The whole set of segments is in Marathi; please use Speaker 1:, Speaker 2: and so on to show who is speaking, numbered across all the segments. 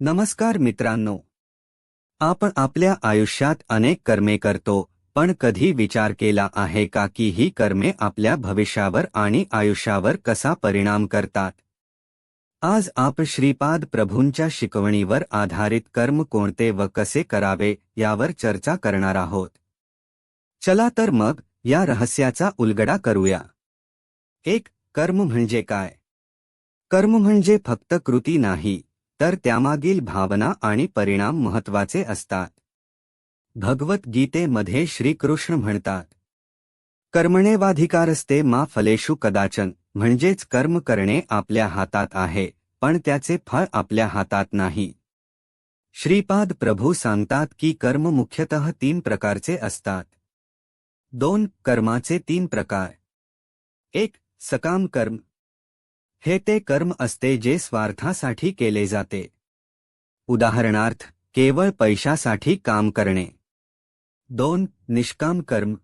Speaker 1: नमस्कार मित्रांनो. आपण आपल्या आयुष्यात अनेक कर्मे करतो पण कधी विचार केला आहे का की ही कर्मे आपल्या भविष्यावर आणि आयुष्यावर कसा परिणाम करतात? आज आप श्रीपाद प्रभूंच्या शिकवणीवर आधारित कर्म कोणते व कसे करावे यावर चर्चा करणार आहोत. चला तर मग या रहस्याचा उलगडा करूया. एक कर्म म्हणजे काय? कर्म म्हणजे फक्त कृती नाही तर त्यामागील भावना आणि परिणाम महत्त्वाचे असतात. भगवद्गीतेमध्ये श्रीकृष्ण म्हणतात कर्मणेवाधिकारस्ते मा फलेषु कदाचन म्हणजेच कर्म करणे आपल्या हातात आहे पण त्याचे फळ आपल्या हातात नाही. श्रीपाद प्रभू सांगतात की कर्म मुख्यतः तीन प्रकारचे असतात. दोन कर्माचे तीन प्रकार. एक सकाम कर्म हे ते कर्म असते जे स्वार्थासाठी केले जाते. उदाहरणार्थ केवळ पैशासाठी काम करणे. दोन निष्काम कर्म.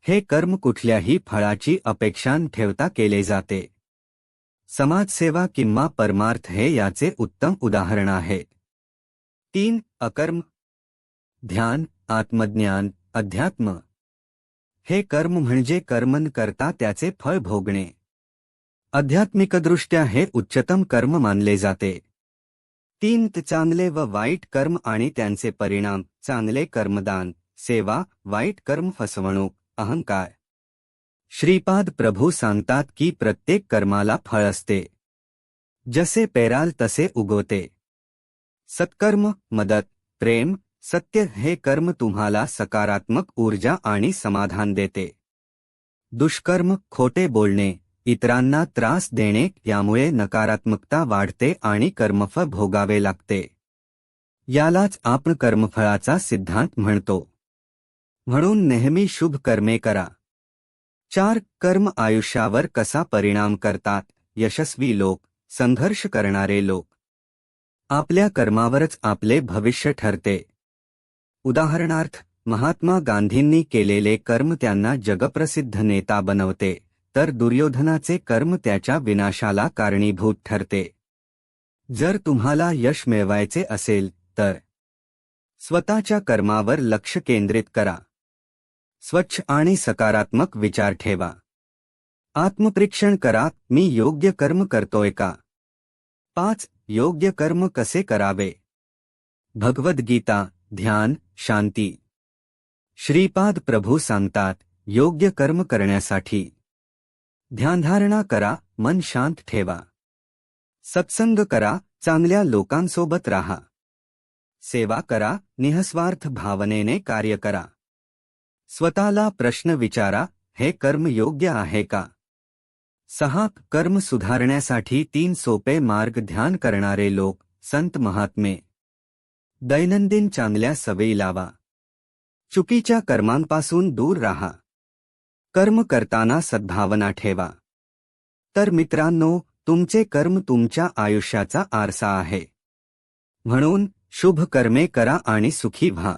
Speaker 1: हे कर्म कुठल्याही फळाची अपेक्षा ठेवता केले जाते. समाजसेवा किंवा परमार्थ हे याचे उत्तम उदाहरण आहे. तीन अकर्म. ध्यान आत्मज्ञान अध्यात्म. हे कर्म म्हणजे कर्मन करता त्याचे फळ भोगणे. आध्यात्मिकदृष्ट्या हे उच्चतम कर्म मानले जाते. तीन चांगले व वाईट कर्म आणि त्यांचे परिणाम चांगले कर्मदान, सेवा, वाईट कर्म फसवणूक, अहंकार. श्रीपाद प्रभू सांगतात की प्रत्येक कर्माला फळ असते. जसे पेराल तसे उगवते. सत्कर्म, मदत, प्रेम, सत्य हे कर्म तुम्हाला सकारात्मक ऊर्जा आणि समाधान देते. दुष्कर्म, खोटे बोलणे इतरांना त्रास देणे यामुळे नकारात्मकता वाढते आणि कर्मफळ भोगावे लागते. यालाच आपण कर्मफळाचा सिद्धांत म्हणतो. म्हणून नेहमी शुभ कर्मे करा. चार कर्म आयुष्यावर कसा परिणाम करतात? यशस्वी लोक संघर्ष करणारे लोक. आपल्या कर्मावरच आपले भविष्य ठरते. उदाहरणार्थ महात्मा गांधींनी केलेले कर्म त्यांना जगप्रसिद्ध नेता बनवते. तर दुर्योधनाचे कर्म त्याच्या विनाशाला कारणीभूत ठरते. जर तुम्हाला यश मिळवायचे असेल तर स्वतःच्या कर्मावर लक्ष केंद्रित करा. स्वच्छ आणि सकारात्मक विचार ठेवा. आत्मपरीक्षण करा मी योग्य कर्म करतोय का? पाच योग्य कर्म कसे करावे? भगवद्गीता ध्यान शांती. श्रीपाद प्रभू सांगतात योग्य कर्म करण्यासाठी. ध्यानधारणा करा, मन शांत ठेवा. सत्संग करा, चांगल्या लोकांसोबत राहा. सेवा करा, निःस्वार्थ भावनेने कार्य करा. स्वतःला प्रश्न विचारा, हे कर्म योग्य आहे का? सहा कर्म सुधारण्यासाठी तीन सोपे मार्ग ध्यान करणारे लोक, संत महात्मे. दैनंदिन चांगल्या सवयी लावा. चुकीच्या कर्मांपासून दूर राहा. कर्म करताना सद्भावना ठेवा. तर मित्रांनो तुमचे कर्म तुमच्या आयुष्याचा आरसा आहे. म्हणून शुभ कर्मे करा आणि सुखी व्हा.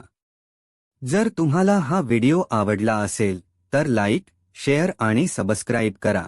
Speaker 1: जर तुम्हाला हा व्हिडिओ आवडला असेल तर लाईक शेअर आणि सबस्क्राईब करा.